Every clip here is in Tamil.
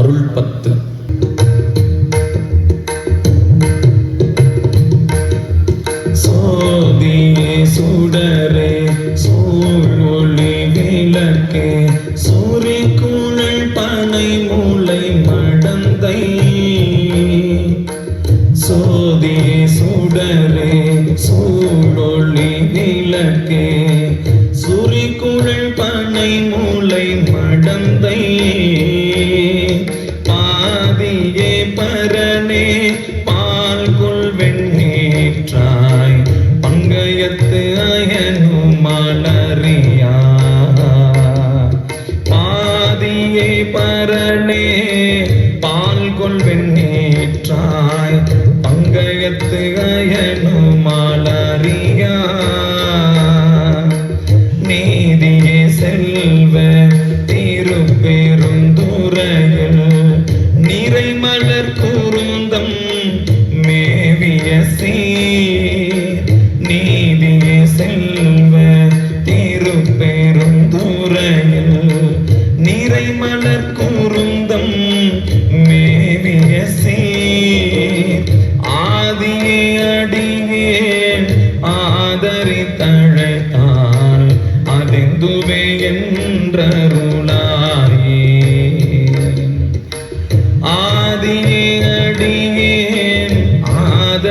அருள் பத்து. சோதியே சுடரே சூழொளி விளக்கே சூரி கூழல் பனை மூளை மடந்தை. சோதியே சுடரே சூழொளி விளக்கே சூரி கூழல் பனை மூளை அயனும் மலரியா பாதியை பரணே பால் கொள்வெண்ணேற்றாய் பங்கயத்து அயனும் மலரியா நீதியே செல்வ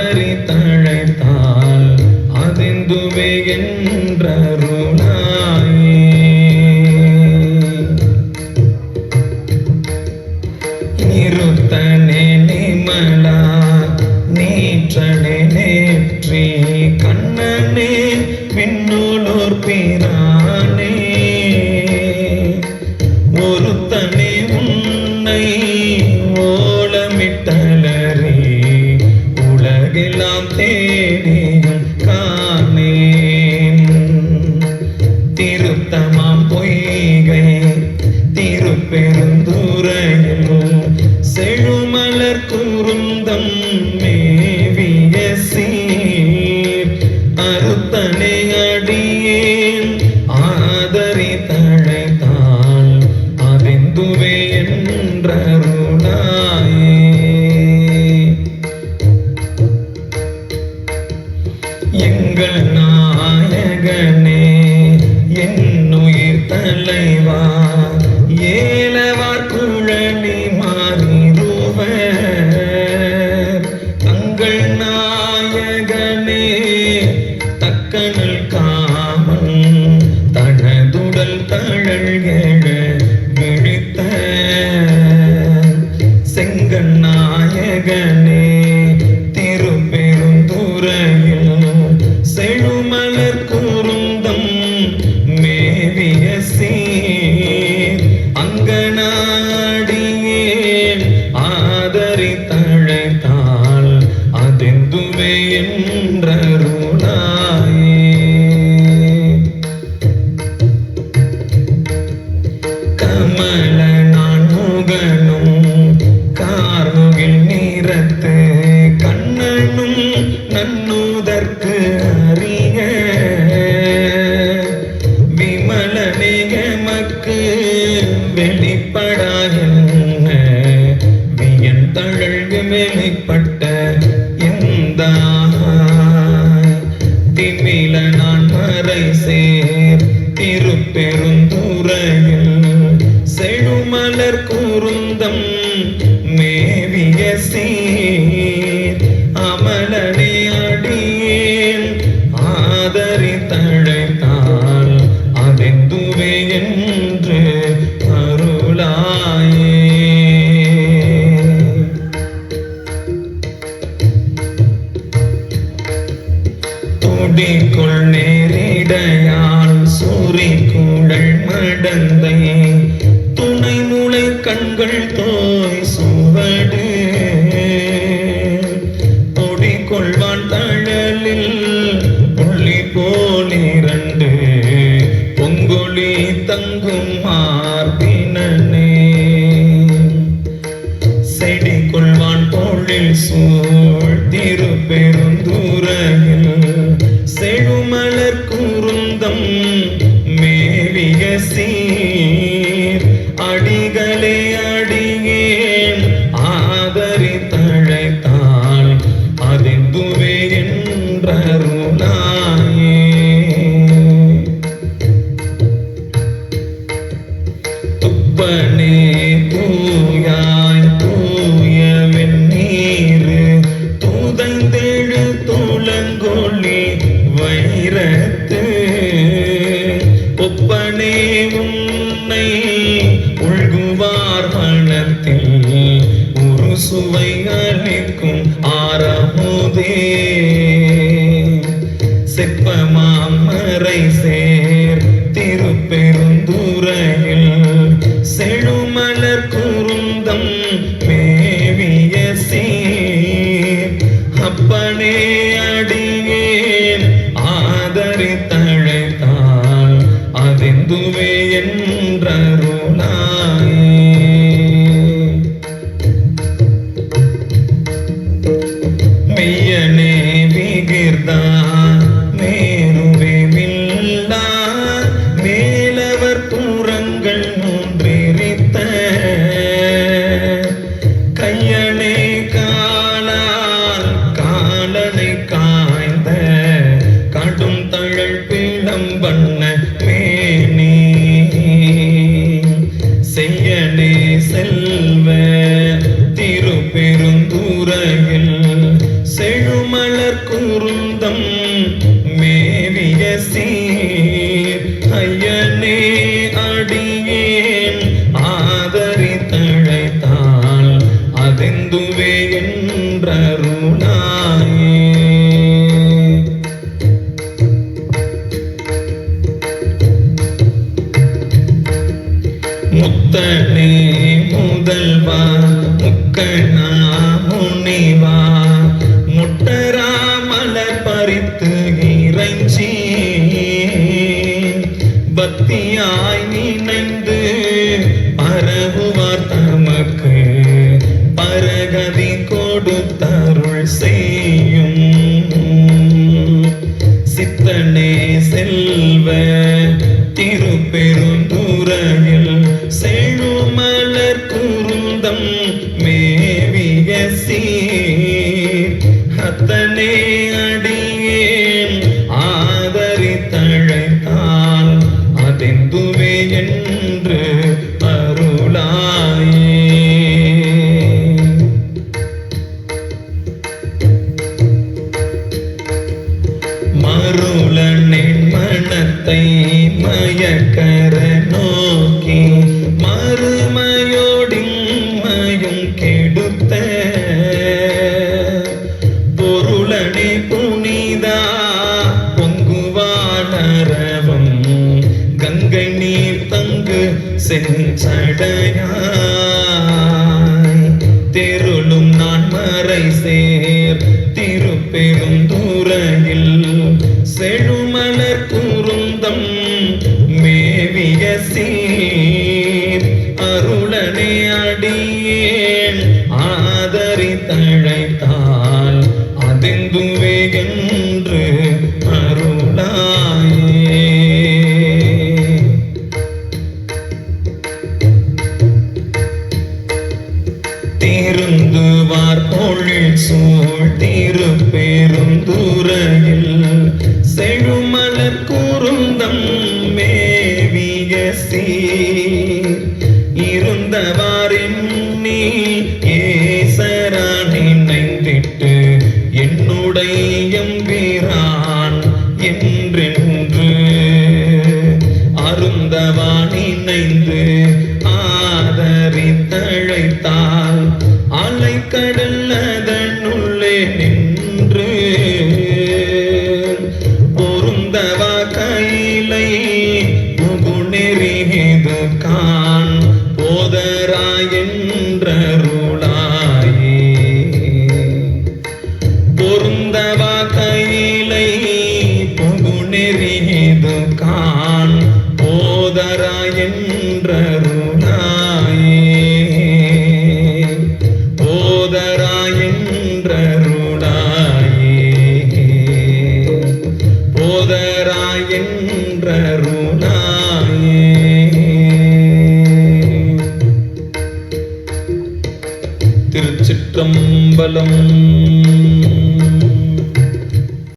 ஆதரித்தழைத்தால் அறிந்துவே என்றருளாயே. நிறுத்தனே நிமலா நீற்றனே நேற்றி கண்ணனே விண்ணுலோர் பிரானே. நாயகனே தக்கனல் காமன் தனதுடல் தழல்கெழ விழித்த செங்கன் நான்முகனும் கார்முகில் நீரத்து கண்ணனும் நன்னுதற்கு அறிய விமலனே எமக்கு வெளிப்படாயன்ன வியன் தழல்கு வெளிப்பட்ட எந்த திமில நான் மறை சேர் திருப்பெருந்துறையில் ஆதரி தழைத்தால் அதெந்துவே என்று அருளாயே. துடிக்குள் நேரிடையால் சூரி குழல் மடந்தை. துணை மூளை கண்கள் தோய் பொழில் வைரத்து. ஒப்பனே உன்னை உள்குவார் மனத்தில். ஒரு சுவை அளிக்கும் ஆரமுதே. செப்பமாமரை சேர் திருப்பெருந்துரை. மேவிய சீர் ஐயனே அடியேன். ஆதரித்தழைத்தால் அதெந்துவே என்றருளாயே முத்தனே முதல்வா முக்கணா முனிவா. பரகதி கொடுத்தருள் செய்யும். சித்தனே செல்வ திருப்பெருந்துறையில் செழுமலர் குருந்தம் மேவிய சீர். அத்தனே அடி மயக்கர நோக்கி மறுமையோடின்மையும் கெடுத்த பொருளனே புனிதா பொங்குவானரவம். கங்கை நீர் தங்கு செஞ்சடையாய். தெருளும் நான் மறை சேர் திருப்பெருந்துறையில் தழைத்தால் அதெந்துவே என்று அருளாயே. திருந்துவார் பொழில் சூழ் திருப்பெருந்துறையில் செழுமலர் கூறுந்தம் மேவிய சீர் இருந்தவார்